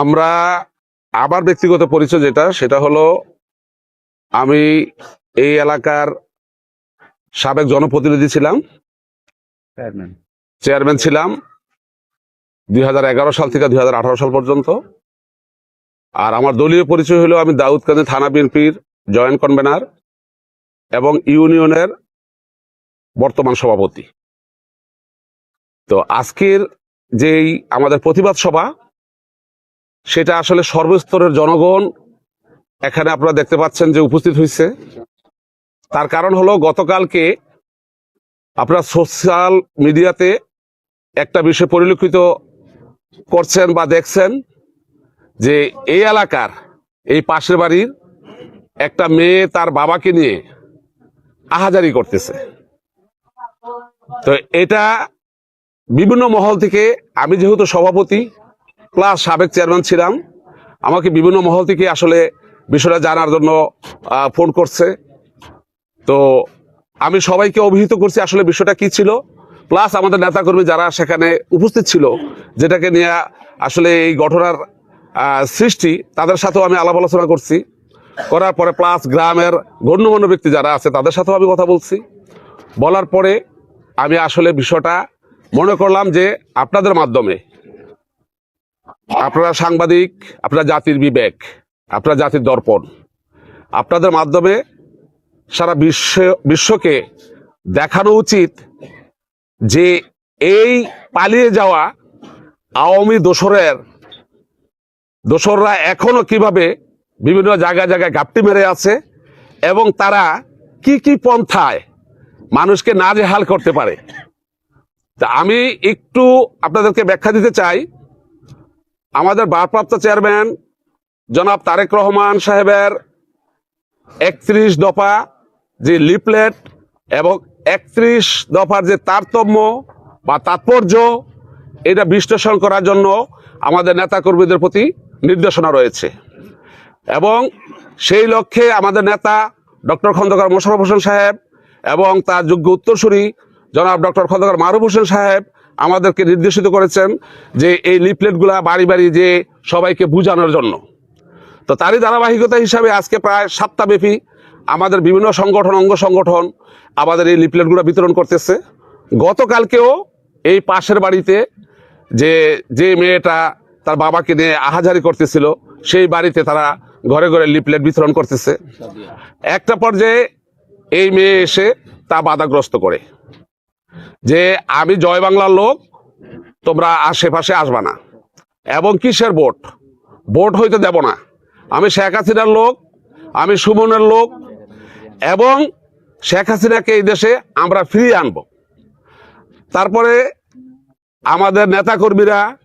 আমরা আমার ব্যক্তিগত পরিচয় যেটা সেটা হলো আমি এই এলাকার সাবেক জনপ্রতিনিধি ছিলাম। চেয়ারম্যান ছিলাম দু হাজার এগারো সাল থেকে দু হাজার আঠারো সাল পর্যন্ত। আর আমার দলীয় পরিচয় হলো আমি দাউদকান্দি থানা বিএনপির জয়েন্ট কনভেনার এবং ইউনিয়নের বর্তমান সভাপতি। তো আজকের যেই আমাদের প্রতিবাদ সভা সেটা আসলে সর্বস্তরের জনগণ, এখানে আপনারা দেখতে পাচ্ছেন যে উপস্থিত হয়েছে তার কারণ হলো গতকালকে আপনারা সোশ্যাল মিডিয়াতে একটা বিষয় পরিলক্ষিত করছেন বা দেখছেন যে এই এলাকার, এই পাশের বাড়ির একটা মেয়ে তার বাবাকে নিয়ে আহাজারি করতেছে। তো এটা বিভিন্ন মহল থেকে, আমি যেহেতু সভাপতি প্লাস সাবেক চেয়ারম্যান ছিলাম। আমাকে বিভিন্ন মহল থেকে আসলে বিষয়টা জানার জন্য ফোন করছে। তো আমি সবাইকে অভিহিত করছি আসলে বিষয়টা কি ছিল। প্লাস আমাদের নেতাকর্মী যারা সেখানে উপস্থিত ছিল, যেটাকে নিয়ে আসলে এই ঘটনার সৃষ্টি, তাদের সাথেও আমি আলাপ আলোচনা করছি। করার পরে প্লাস গ্রামের গণ্যমান্য ব্যক্তি যারা আছে, তাদের সাথেও আমি কথা বলছি। বলার পরে আমি আসলে বিষয়টা মনে করলাম যে আপনাদের মাধ্যমে আপনারা সাংবাদিক, আপনারা জাতির বিবেক, আপনারা জাতির দর্পণ। আপনাদের মাধ্যমে সারা বিশ্ব, বিশ্বকে দেখানো উচিত যে এই পালিয়ে যাওয়া আওয়ামী দোসরের, দোসররা এখনও কীভাবে বিভিন্ন জায়গায় জায়গায় ঘাপটি মেরে আছে এবং তারা কি কি পন্থায় মানুষকে না নাজেহাল করতে পারে। তা আমি একটু আপনাদেরকে ব্যাখ্যা দিতে চাই। আমাদের ভারপ্রাপ্ত চেয়ারম্যান জনাব তারেক রহমান সাহেবের একত্রিশ দফা যে লিপলেট এবং একত্রিশ দফার যে তারতম্য বা তাৎপর্য, এটা বিশ্লেষণ করার জন্য আমাদের নেতাকর্মীদের প্রতি নির্দেশনা রয়েছে। এবং সেই লক্ষ্যে আমাদের নেতা ডক্টর খন্দকার মোশারফ হোসেন সাহেব এবং তার যোগ্য উত্তরসূরি জনাব ডক্টর খন্দকার মারুফ হোসেন সাহেব আমাদেরকে নির্দেশিত করেছেন যে এই লিফলেটগুলা বাড়ি বাড়ি যে সবাইকে বুঝানোর জন্য। তো তারই ধারাবাহিকতা হিসাবে আজকে প্রায় সাতটা ব্যাপী আমাদের বিভিন্ন সংগঠন, অঙ্গ সংগঠন আমাদের এই লিফলেটগুলো বিতরণ করতেছে। গতকালকেও এই পাশের বাড়িতে যে যে মেয়েটা তার বাবাকে নিয়ে আহাজারি করতেছিল, সেই বাড়িতে তারা ঘরে ঘরে লিফলেট বিতরণ করতেছে। একটা পর্যায়ে এই মেয়ে এসে তা বাধাগ্রস্ত করে। যে আমি জয় বাংলার লোক, তোমরা আশেপাশে আসবা না। এবং কিসের ভোট? ভোট হইতে দেব না। আমি শেখ হাসিনার লোক, আমি সুমনের লোক, এবং শেখ হাসিনাকে এই দেশে আমরা ফিরিয়ে আনব। তারপরে আমাদের নেতাকর্মীরা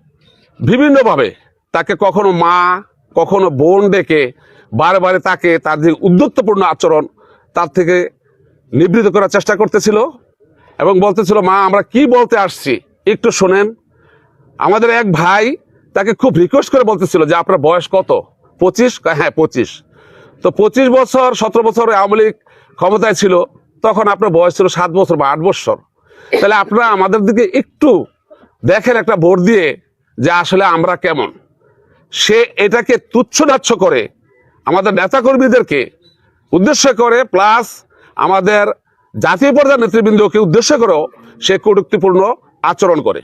বিভিন্নভাবে তাকে কখনো মা, কখনো বোন ডেকে বারে তাকে তার যে উদ্যত্তপূর্ণ আচরণ, তার থেকে নিবৃত করার চেষ্টা করতেছিল। এবং বলতেছিল, মা, আমরা কি বলতে আসছি? একটু শোনেন। আমাদের এক ভাই তাকে খুব রিকোয়েস্ট করে বলতেছিল যে, আপনার বয়স কত? পঁচিশ। হ্যাঁ পঁচিশ। তো পঁচিশ বছর, সতেরো বছর আওয়ামী লীগ ক্ষমতায় ছিল, তখন আপনার বয়স ছিল সাত বছর বা আট বছর। তাহলে আপনারা আমাদের দিকে একটু দেখেন, একটা ভোট দিয়ে যে আসলে আমরা কেমন। সে এটাকে তুচ্ছনাচ্ছ করে আমাদের নেতাকর্মীদেরকে উদ্দেশ্য করে, প্লাস আমাদের জাতীয় পর্যায়ের নেতৃবৃন্দকে উদ্দেশ্য করেও সে কটুক্তিপূর্ণ আচরণ করে।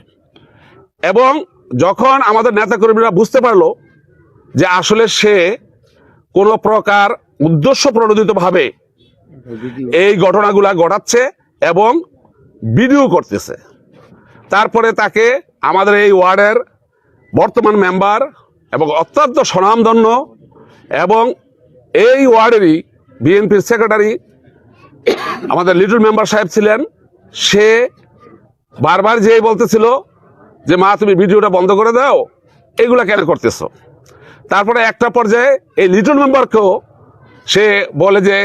এবং যখন আমাদের নেতাকর্মীরা বুঝতে পারল যে আসলে সে কোনো প্রকার উদ্দেশ্য প্রণোদিতভাবে এই ঘটনাগুলা ঘটাচ্ছে এবং ভিডিও করতেছে। তারপরে তাকে আমাদের এই ওয়ার্ডের বর্তমান মেম্বার এবং অত্যন্ত স্বনামধন্য এবং এই ওয়ার্ডেরই বিএনপির সেক্রেটারি আমাদের লিটল মেম্বার সাহেব ছিলেন, সে বারবার যে বলতেছিল যে, মা, তুমি ভিডিওটা বন্ধ করে দাও, এগুলা কেন করতেছ? তারপরে একটা পর্যায়ে এই লিটল মেম্বারকেও সে বলে যে,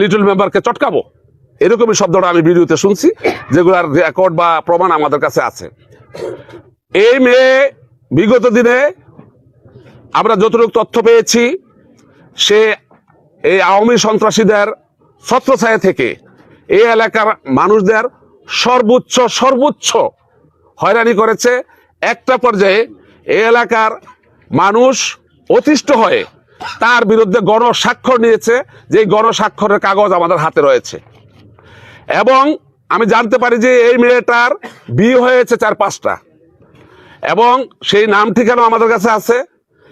লিটল মেম্বারকে চটকাবো। এরকমই শব্দটা আমি ভিডিওতে শুনছি, যেগুলার রেকর্ড বা প্রমাণ আমাদের কাছে আছে। এই মেয়ে বিগত দিনে আমরা যতটুকু তথ্য পেয়েছি, সে এই আওয়ামী সন্ত্রাসীদের ছত্রছায়া থেকে এই এলাকার মানুষদের সর্বোচ্চ সর্বোচ্চ হয়রানি করেছে একটা পর্যায়ে এই এলাকার মানুষ অতিষ্ঠ হয়ে তার বিরুদ্ধে গণস্বাক্ষর নিয়েছে, যে গণস্বাক্ষরের কাগজ আমাদের হাতে রয়েছে। এবং আমি জানতে পারি যে এই মেয়েটার বিয়ে হয়েছে চার পাঁচটা। এবং সেই নাম ঠিকানা আমাদের কাছে আছে।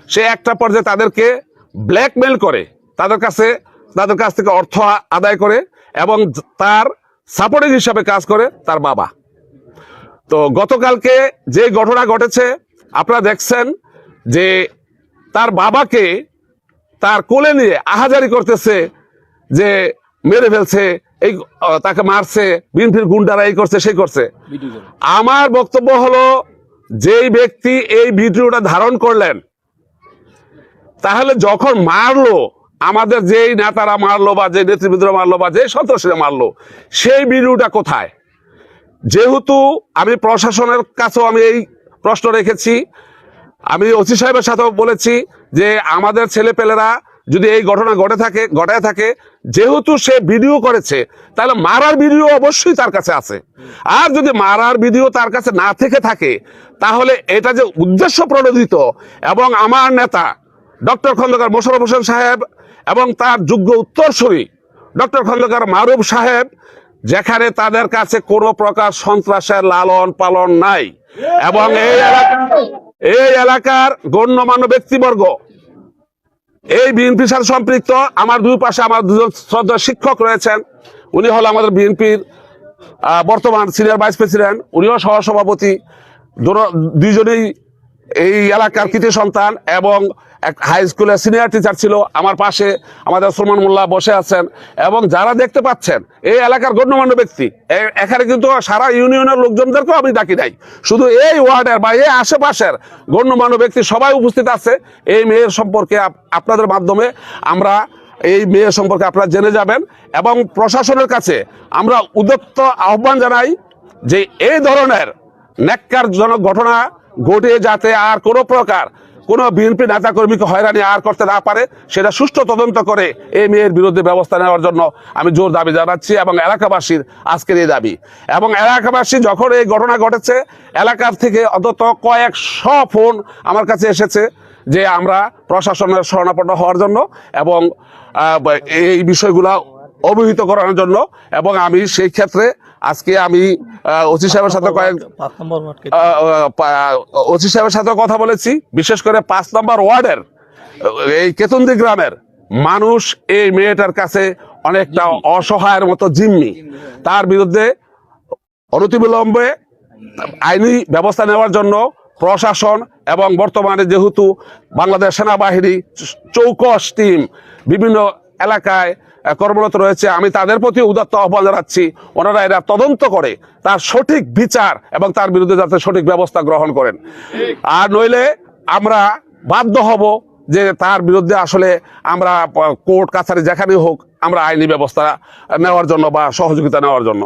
সে একটা পর্যায়ে তাদেরকে ব্ল্যাকমেল করে, তাদের কাছে তাদের কাছ থেকে অর্থ আদায় করে এবং তার সাপোর্টিং হিসাবে কাজ করে তার বাবা। তো গতকালকে যে ঘটনা ঘটেছে আপনারা দেখছেন যে তার বাবাকে তার কোলে নিয়ে আহাজারি করতেছে যে মেরে ফেলছে এই তাকে মারছে বিএনপির গুন্ডারা এই করছে সেই করছে। আমার বক্তব্য হলো যেই ব্যক্তি এই ভিডিওটা ধারণ করলেন তাহলে যখন মারলো আমাদের যেই নেতারা মারলো বা যে নেতৃবৃন্দরা মারলো বা যে সন্ত্রাসীরা মারলো, সেই ভিডিওটা কোথায়? যেহেতু আমি প্রশাসনের কাছেও আমি এই প্রশ্ন রেখেছি, আমি ওসি সাহেবের সাথেও বলেছি যে আমাদের ছেলেপেলেরা যদি এই ঘটনা ঘটে থাকে, ঘটায় থাকে, যেহেতু সে ভিডিও করেছে, তাহলে মারার ভিডিও অবশ্যই তার কাছে আছে। আর যদি মারার ভিডিও তার কাছে না থেকে থাকে, তাহলে এটা যে উদ্দেশ্য প্রণোদিত এবং আমার নেতা ডক্টর খন্দকার মোশারফ হোসেন সাহেব এবং তার যোগ্য উত্তরসূরি ডক্টর খন্দকার মারুফ সাহেব, যেখানে তাদের কাছে কোনো প্রকার সন্ত্রাসের লালন পালন নাই। এবং এই এই এলাকার গণ্যমান্য ব্যক্তিবর্গ, এই বিএনপির সাথে সম্পৃক্ত, আমার দুই পাশে আমার দুজন শ্রদ্ধা শিক্ষক রয়েছেন। উনি হল আমাদের বিএনপির বর্তমান সিনিয়র ভাইস প্রেসিডেন্ট। উনিও সহসভাপতি দুজনেই এই এলাকার কৃতি সন্তান এবং এক হাই স্কুলের সিনিয়র টিচার ছিল আমার পাশে, আমাদের সুলমান মোল্লা বসে আছেন এবং যারা দেখতে পাচ্ছেন, এই এলাকার গণ্যমান্য ব্যক্তি এখানে কিন্তু সারা ইউনিয়নের লোকজনদেরকেও আমি ডাকি নাই। শুধু এই ওয়ার্ডের বা এই আশেপাশের গণ্যমান্য ব্যক্তি সবাই উপস্থিত আছে। এই মেয়ের সম্পর্কে আপ- আপনাদের মাধ্যমে আমরা এই মেয়ের সম্পর্কে আপনারা জেনে যাবেন এবং প্রশাসনের কাছে আমরা উদ্যত্ত আহ্বান জানাই যে এই ধরনের ন্যাক্কারজনক ঘটনা ঘটে যাতে আর কোনো প্রকার কোনো বিএনপি নেতা কর্মীকে হয়রানি আর করতে না পারে, সেটা সুষ্ঠু তদন্ত করে এই মেয়ের বিরুদ্ধে ব্যবস্থা নেওয়ার জন্য আমি জোর দাবি জানাচ্ছি এবং এলাকাবাসীর আজকের এই দাবি। এবং এলাকাবাসী যখন এই ঘটনা ঘটেছে, এলাকার থেকে অন্তত কয়েকশো ফোন আমার কাছে এসেছে যে আমরা প্রশাসনের শরণাপন্ন হওয়ার জন্য এবং এই বিষয়গুলা অবহিত করানোর জন্য এবং আমি সেই ক্ষেত্রে আজকে আমি ওসি সাহেবের সাথে কয়েক ওসি সাহেবের সাথে কথা বলেছি। বিশেষ করে পাঁচ নম্বর ওয়ার্ডের এই কেতন্দি গ্রামের মানুষ এই মেয়েটার কাছে অনেকটা অসহায়ের মতো জিম্মি। তার বিরুদ্ধে অনতিবিলম্বে আইনি ব্যবস্থা নেওয়ার জন্য প্রশাসন এবং বর্তমানে যেহেতু বাংলাদেশ সেনাবাহিনী চৌকস টিম বিভিন্ন এলাকায় কর্মরত রয়েছে। আমি তাদের প্রতি উদাত্ত আহ্বান জানাচ্ছি। ওনারা এরা তদন্ত করে, তার সঠিক বিচার এবং তার বিরুদ্ধে যাতে সঠিক ব্যবস্থা গ্রহণ করেন। আর নইলে আমরা বাধ্য হব যে তার বিরুদ্ধে আসলে আমরা কোর্ট, কাছারি যেখানেই হোক আমরা আইনি ব্যবস্থা নেওয়ার জন্য বা সহযোগিতা নেওয়ার জন্য।